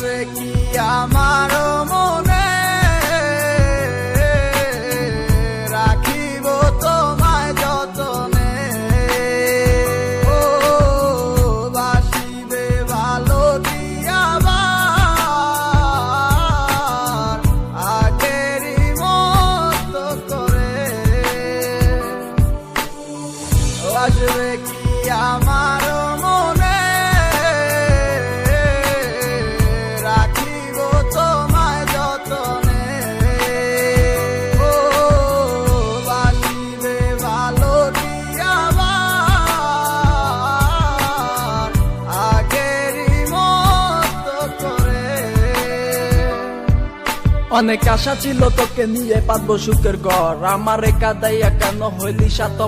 আসবে কি আমার মনে? রাখিব তোমায় যতনে। ও, বাসিবে ভালো দিয়াবার আগেরই মতো করে। আসবে কি অনেক আশা ছিল তোকে নিয়ে পাতবো সুখের ঘর। আমার একা দাইয়া কেন হইলি সাত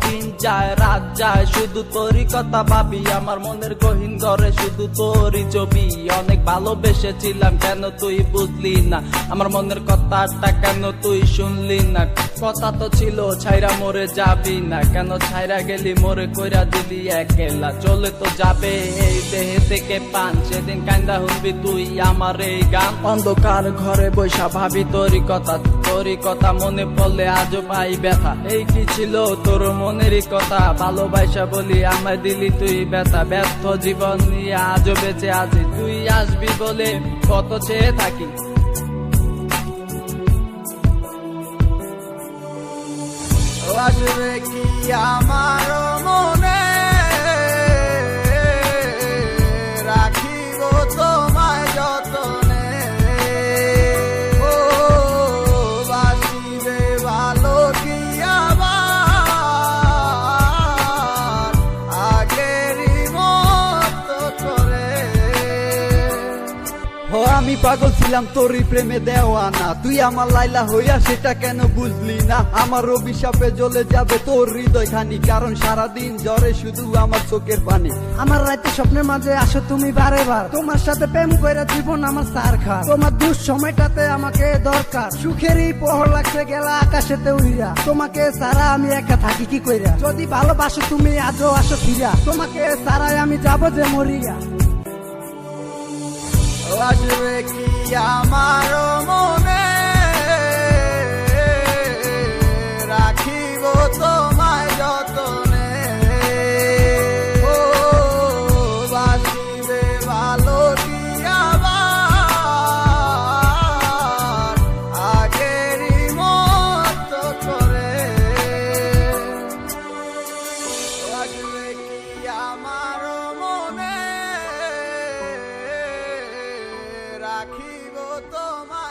দিন যায়, রাত যায়, শুধু তোরই কথা ভাবি। আমার মনের গহীন ঘরে শুধু তোরই ছবি। অনেক ভালোবেসেছিলাম, কেন তুই বুঝলি না? আমার মনের কথাটা কেন তুই শুনলি না? কথা তো ছিল, ছাইরা মরে যাবি না। কেন ছাইরা গেলি? মরে কইরা দিলি একেলা। চলে তো যাবে এই দেহে থেকে পান। সেদিন কান্দা শুনবি তুই আমার এই গান। অন্ধকার ঘরে বৈশা ভাবি তোরই কথা। তোরই কথা মনে পড়লে আজও পাই ব্যথা। এই কি ছিল তোর মনেরই কথা? ভালোবাসা বলি আমায় দিলি তুই ব্যথা। ব্যর্থ জীবন নিয়ে আজও বেঁচে আছি। তুই আসবি বলে কত চেয়ে থাকি। আসবে কি আমার? আমি পাগল ছিলাম, তোরই প্রেমে দেওয়ানা। তুই আমার লাইলা হইয়া সেটা কেন বুঝলি না? আমার অভিশাপে জ্বলে যাবে তোর হৃদয় খানি কারণ সারাদিন জ্বরে শুধু আমার চোখের পানি। আমার রাতে স্বপ্নের মাঝে আসো তুমি বারে বার। তোমার সাথে প্রেম করে জীবন আমার সার খা তোমার দুঃ সময়টাতে আমাকে দরকার। সুখেরই পহর লাগছে, গেলা আকাশেতে উইরা তোমাকে সারা আমি একা থাকি কি কইরা? যদি ভালোবাসো তুমি, আজও আসো ফিরা তোমাকে সারাই আমি যাব যে মরিয়া। আসবে কি আমার রাখিব তোমার